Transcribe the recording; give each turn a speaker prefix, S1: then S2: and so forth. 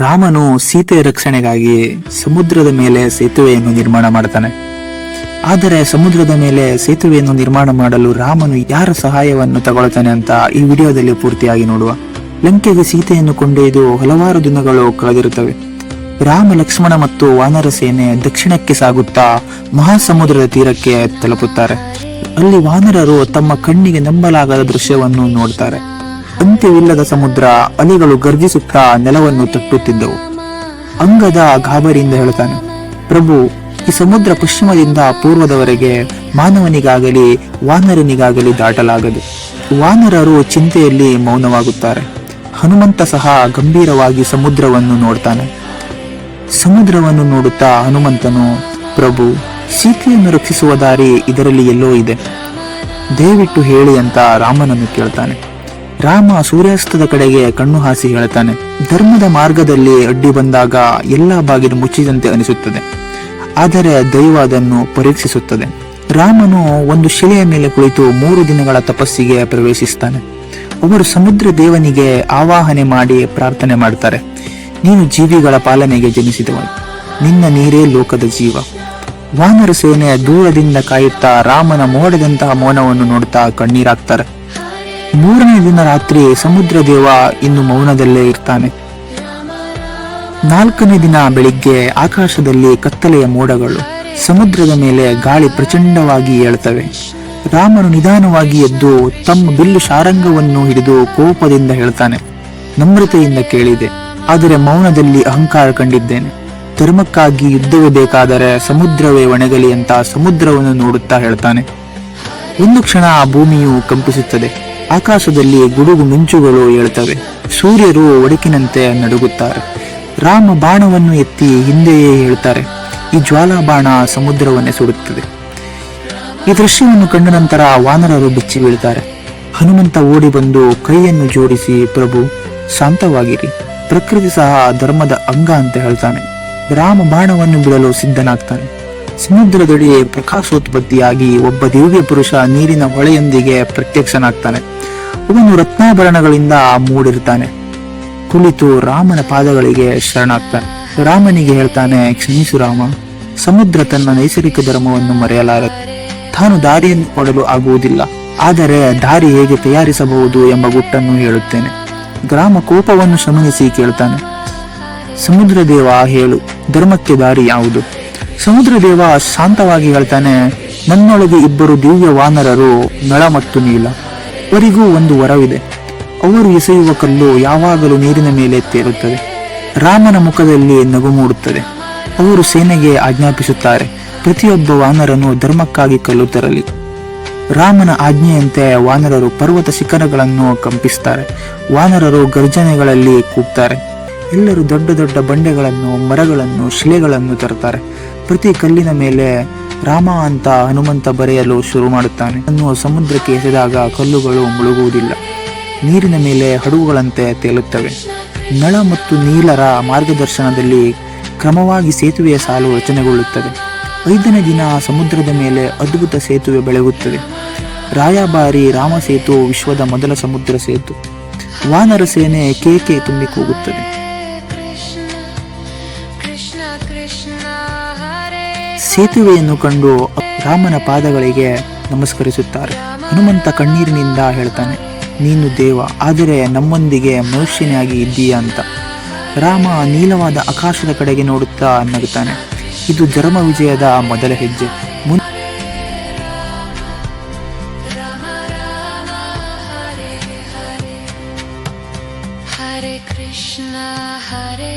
S1: ರಾಮನು ಸೀತೆಯ ರಕ್ಷಣೆಗಾಗಿ ಸಮುದ್ರದ ಮೇಲೆ ಸೇತುವೆಯನ್ನು ನಿರ್ಮಾಣ ಮಾಡ್ತಾನೆ. ಆದರೆ ಸಮುದ್ರದ ಮೇಲೆ ಸೇತುವೆಯನ್ನು ನಿರ್ಮಾಣ ಮಾಡಲು ರಾಮನು ಯಾರ ಸಹಾಯವನ್ನು ತಗೊಳ್ತಾನೆ ಅಂತ ಈ ವಿಡಿಯೋದಲ್ಲಿ ಪೂರ್ತಿಯಾಗಿ ನೋಡುವ. ಲಂಕೆಗೆ ಸೀತೆಯನ್ನು ಕೊಂಡೊಯ್ದು ಹಲವಾರು ದಿನಗಳು ಕಳೆದಿರುತ್ತವೆ. ರಾಮ, ಲಕ್ಷ್ಮಣ ಮತ್ತು ವಾನರ ಸೇನೆ ದಕ್ಷಿಣಕ್ಕೆ ಸಾಗುತ್ತಾ ಮಹಾಸಮುದ್ರದ ತೀರಕ್ಕೆ ತಲುಪುತ್ತಾರೆ. ಅಲ್ಲಿ ವಾನರರು ತಮ್ಮ ಕಣ್ಣಿಗೆ ನಂಬಲಾಗದ ದೃಶ್ಯವನ್ನು ನೋಡ್ತಾರೆ. ಅಂತ್ಯವಿಲ್ಲದ ಸಮುದ್ರ ಅಲೆಗಳು ಗರ್ಜಿಸುತ್ತಾ ನೆಲವನ್ನು ತಟ್ಟುತ್ತಿದ್ದವು. ಅಂಗದ ಗಾಬರಿಯಿಂದ ಹೇಳುತ್ತಾನೆ, ಪ್ರಭು, ಈ ಸಮುದ್ರ ಪಶ್ಚಿಮದಿಂದ ಪೂರ್ವದವರೆಗೆ ಮಾನವನಿಗಾಗಲಿ ವಾನರನಿಗಾಗಲಿ ದಾಟಲಾಗದು. ವಾನರರು ಚಿಂತೆಯಲ್ಲಿ ಮೌನವಾಗುತ್ತಾರೆ. ಹನುಮಂತ ಸಹ ಗಂಭೀರವಾಗಿ ಸಮುದ್ರವನ್ನು ನೋಡ್ತಾನೆ. ಸಮುದ್ರವನ್ನು ನೋಡುತ್ತಾ ಹನುಮಂತನು, ಪ್ರಭು, ಸೀತೆಯನ್ನು ರಕ್ಷಿಸುವ ದಾರಿ ಇದರಲ್ಲಿ ಎಲ್ಲೋ ಇದೆ. ದಯವಿಟ್ಟು ಹೇಳಿ ಅಂತ ರಾಮನನ್ನು ಕೇಳ್ತಾನೆ. ರಾಮ ಸೂರ್ಯಾಸ್ತದ ಕಡೆಗೆ ಕಣ್ಣು ಹಾಸಿ ಹೇಳುತ್ತಾನೆ, ಧರ್ಮದ ಮಾರ್ಗದಲ್ಲಿ ಅಡ್ಡಿ ಬಂದಾಗ ಎಲ್ಲ ಬಾಗಿಲು ಮುಚ್ಚಿದಂತೆ ಅನಿಸುತ್ತದೆ. ಆದರೆ ದೈವ ಅದನ್ನು ಪರೀಕ್ಷಿಸುತ್ತದೆ. ರಾಮನು ಒಂದು ಶಿಲೆಯ ಮೇಲೆ ಕುಳಿತು ಮೂರು ದಿನಗಳ ತಪಸ್ಸಿಗೆ ಪ್ರವೇಶಿಸ್ತಾನೆ. ಒಬ್ಬರು ಸಮುದ್ರ ದೇವನಿಗೆ ಆವಾಹನೆ ಮಾಡಿ ಪ್ರಾರ್ಥನೆ ಮಾಡ್ತಾರೆ. ನೀನು ಜೀವಿಗಳ ಪಾಲನೆಗೆ ಜನಿಸಿದವನು ನಿನ್ನ ನೀರೇ ಲೋಕದ ಜೀವ. ವಾನರ ಸೇನೆ ದೂರದಿಂದ ಕಾಯುತ್ತಾ ರಾಮನ ಮೋಡದಂತಹ ಮೌನವನ್ನು ನೋಡುತ್ತಾ ಕಣ್ಣೀರಾಗ್ತಾರೆ. ಮೂರನೇ ದಿನ ರಾತ್ರಿ ಸಮುದ್ರ ದೇವ ಇನ್ನು ಮೌನದಲ್ಲೇ ಇರ್ತಾನೆ. ನಾಲ್ಕನೇ ದಿನ ಬೆಳಿಗ್ಗೆ ಆಕಾಶದಲ್ಲಿ ಕತ್ತಲೆಯ ಮೋಡಗಳು ಸಮುದ್ರದ ಮೇಲೆ ಗಾಳಿ ಪ್ರಚಂಡವಾಗಿ ಏಳ್ತವೆ ರಾಮನು ನಿಧಾನವಾಗಿ ಎದ್ದು ತಮ್ಮ ಬಿಲ್ಲು ಶಾರಂಗವನ್ನು ಹಿಡಿದು ಕೋಪದಿಂದ ಹೇಳ್ತಾನೆ, ನಮ್ರತೆಯಿಂದ ಕೇಳಿದೆ, ಆದರೆ ಮೌನದಲ್ಲಿ ಅಹಂಕಾರ ಕಂಡಿದ್ದೇನೆ. ಧರ್ಮಕ್ಕಾಗಿ ಯುದ್ಧವೇ ಬೇಕಾದರೆ ಸಮುದ್ರವೇ ಒಣಗಲಿ ಅಂತ ಸಮುದ್ರವನ್ನು ನೋಡುತ್ತಾ ಹೇಳ್ತಾನೆ. ಒಂದು ಕ್ಷಣ ಆ ಭೂಮಿಯು ಕಂಪಿಸುತ್ತದೆ. ಆಕಾಶದಲ್ಲಿ ಗುಡುಗು ಮಿಂಚುಗಳು ಏಳ್ತವೆ ಸೂರ್ಯರು ಒಡಕಿನಂತೆ ನಡುಗುತ್ತಾರೆ. ರಾಮ ಬಾಣವನ್ನು ಎತ್ತಿ ಹಿಂದೆಯೇ ಹೇಳ್ತಾರೆ, ಈ ಜ್ವಾಲಾ ಬಾಣ ಸಮುದ್ರವನ್ನೇ ಸುಡುತ್ತದೆ. ಈ ದೃಶ್ಯವನ್ನು ಕಂಡ ನಂತರ ವಾನರರು ಬಿಚ್ಚಿ ಬೀಳ್ತಾರೆ. ಹನುಮಂತ ಓಡಿ ಬಂದು ಕೈಯನ್ನು ಜೋಡಿಸಿ, ಪ್ರಭು, ಶಾಂತವಾಗಿರಿ. ಪ್ರಕೃತಿ ಸಹ ಧರ್ಮದ ಅಂಗ ಅಂತ ಹೇಳ್ತಾನೆ. ರಾಮ ಬಾಣವನ್ನು ಬಿಡಲು ಸಿದ್ಧನಾಗ್ತಾನೆ. ಸಮುದ್ರದಡಿ ಪ್ರಕಾಶೋತ್ಪತ್ತಿಯಾಗಿ ಒಬ್ಬ ದಿವ್ಯ ಪುರುಷ ನೀರಿನ ಹೊಳೆಯೊಂದಿಗೆ ಪ್ರತ್ಯಕ್ಷನಾಗ್ತಾನೆ. ಅವನು ರತ್ನಾಭರಣಗಳಿಂದ ಮೂಡಿರ್ತಾನೆ ಕುಳಿತು ರಾಮನ ಪಾದಗಳಿಗೆ ಶರಣಾಗ್ತಾನೆ. ರಾಮನಿಗೆ ಹೇಳ್ತಾನೆ, ಕ್ಷಮಿಸು ರಾಮ, ಸಮುದ್ರ ತನ್ನ ನೈಸರ್ಗಿಕ ಧರ್ಮವನ್ನು ಮರೆಯಲಾರದು. ತಾನು ದಾರಿಯನ್ನು ಕೊಡಲು ಆಗುವುದಿಲ್ಲ. ಆದರೆ ದಾರಿ ಹೇಗೆ ತಯಾರಿಸಬಹುದು ಎಂಬ ಗುಟ್ಟನ್ನು ಹೇಳುತ್ತೇನೆ. ಗ್ರಾಮ ಕೋಪವನ್ನು ಶಮನಿಸಿ ಕೇಳ್ತಾನೆ, ಸಮುದ್ರ ದೇವ, ಹೇಳು, ಧರ್ಮಕ್ಕೆ ದಾರಿ ಯಾವುದು? ಸಮುದ್ರ ದೇವ ಶಾಂತವಾಗಿ ಹೇಳ್ತಾನೆ, ನನ್ನೊಳಗೆ ಇಬ್ಬರು ದಿವ್ಯ ವಾನರರು ನಳ ಮತ್ತು ನೀಲ. ಅವರಿಗೂ ಒಂದು ವರವಿದೆ. ಅವರು ಎಸೆಯುವ ಕಲ್ಲು ಯಾವಾಗಲೂ ನೀರಿನ ಮೇಲೆ ತೇರುತ್ತದೆ. ರಾಮನ ಮುಖದಲ್ಲಿ ನಗು ಮೂಡುತ್ತದೆ. ಅವರು ಸೇನೆಗೆ ಆಜ್ಞಾಪಿಸುತ್ತಾರೆ, ಪ್ರತಿಯೊಬ್ಬ ವಾನರನು ಧರ್ಮಕ್ಕಾಗಿ ಕಲ್ಲು ತರಲಿ. ರಾಮನ ಆಜ್ಞೆಯಂತೆ ವಾನರರು ಪರ್ವತ ಶಿಖರಗಳನ್ನು ಕಂಪಿಸುತ್ತಾರೆ ವಾನರರು ಗರ್ಜನೆಗಳಲ್ಲಿ ಕೂಗ್ತಾರೆ. ಎಲ್ಲರೂ ದೊಡ್ಡ ದೊಡ್ಡ ಬಂಡೆಗಳನ್ನು, ಮರಗಳನ್ನು, ಶಿಲೆಗಳನ್ನು ತರುತ್ತಾರೆ. ಪ್ರತಿ ಕಲ್ಲಿನ ಮೇಲೆ ರಾಮ ಅಂತ ಹನುಮಂತ ಬರೆಯಲು ಶುರು ಮಾಡುತ್ತಾನೆ. ಅನ್ನು ಸಮುದ್ರಕ್ಕೆ ಎಸೆದಾಗ ಕಲ್ಲುಗಳು ಮುಳುಗುವುದಿಲ್ಲ. ನೀರಿನ ಮೇಲೆ ಹಡಗುಗಳಂತೆ ತೇಲುತ್ತವೆ. ನಳ ಮತ್ತು ನೀಲರ ಮಾರ್ಗದರ್ಶನದಲ್ಲಿ ಕ್ರಮವಾಗಿ ಸೇತುವೆಯ ಸಾಲು ರಚನೆಗೊಳ್ಳುತ್ತದೆ. ಐದನೇ ದಿನ ಸಮುದ್ರದ ಮೇಲೆ ಅದ್ಭುತ ಸೇತುವೆ ಬೆಳಗುತ್ತದೆ. ರಾಯಭಾರಿ ರಾಮ ಸೇತು ವಿಶ್ವದ ಮೊದಲ ಸಮುದ್ರ ಸೇತು. ವಾನರ ಸೇನೆ ಕೇಕೆ ತುಂಬಿ ಕೂಗುತ್ತದೆ. ಸೇತುವೆಯನ್ನು ಕಂಡು ರಾಮನ ಪಾದಗಳಿಗೆ ನಮಸ್ಕರಿಸುತ್ತಾರೆ. ಹನುಮಂತ ಕಣ್ಣೀರಿನಿಂದ ಹೇಳ್ತಾನೆ, ನೀನು ದೇವ, ಆದರೆ ನಮ್ಮೊಂದಿಗೆ ಮನುಷ್ಯನಾಗಿ ಇದ್ದೀಯ ಅಂತ. ರಾಮ ನೀಲವಾದ ಆಕಾಶದ ಕಡೆಗೆ ನೋಡುತ್ತಾ ನಗುತ್ತಾನೆ ಇದು ಧರ್ಮ ವಿಜಯದ ಮೊದಲ ಹೆಜ್ಜೆ. ಮುನ್
S2: ಹರೇ ಕೃಷ್ಣ, ಹರೇ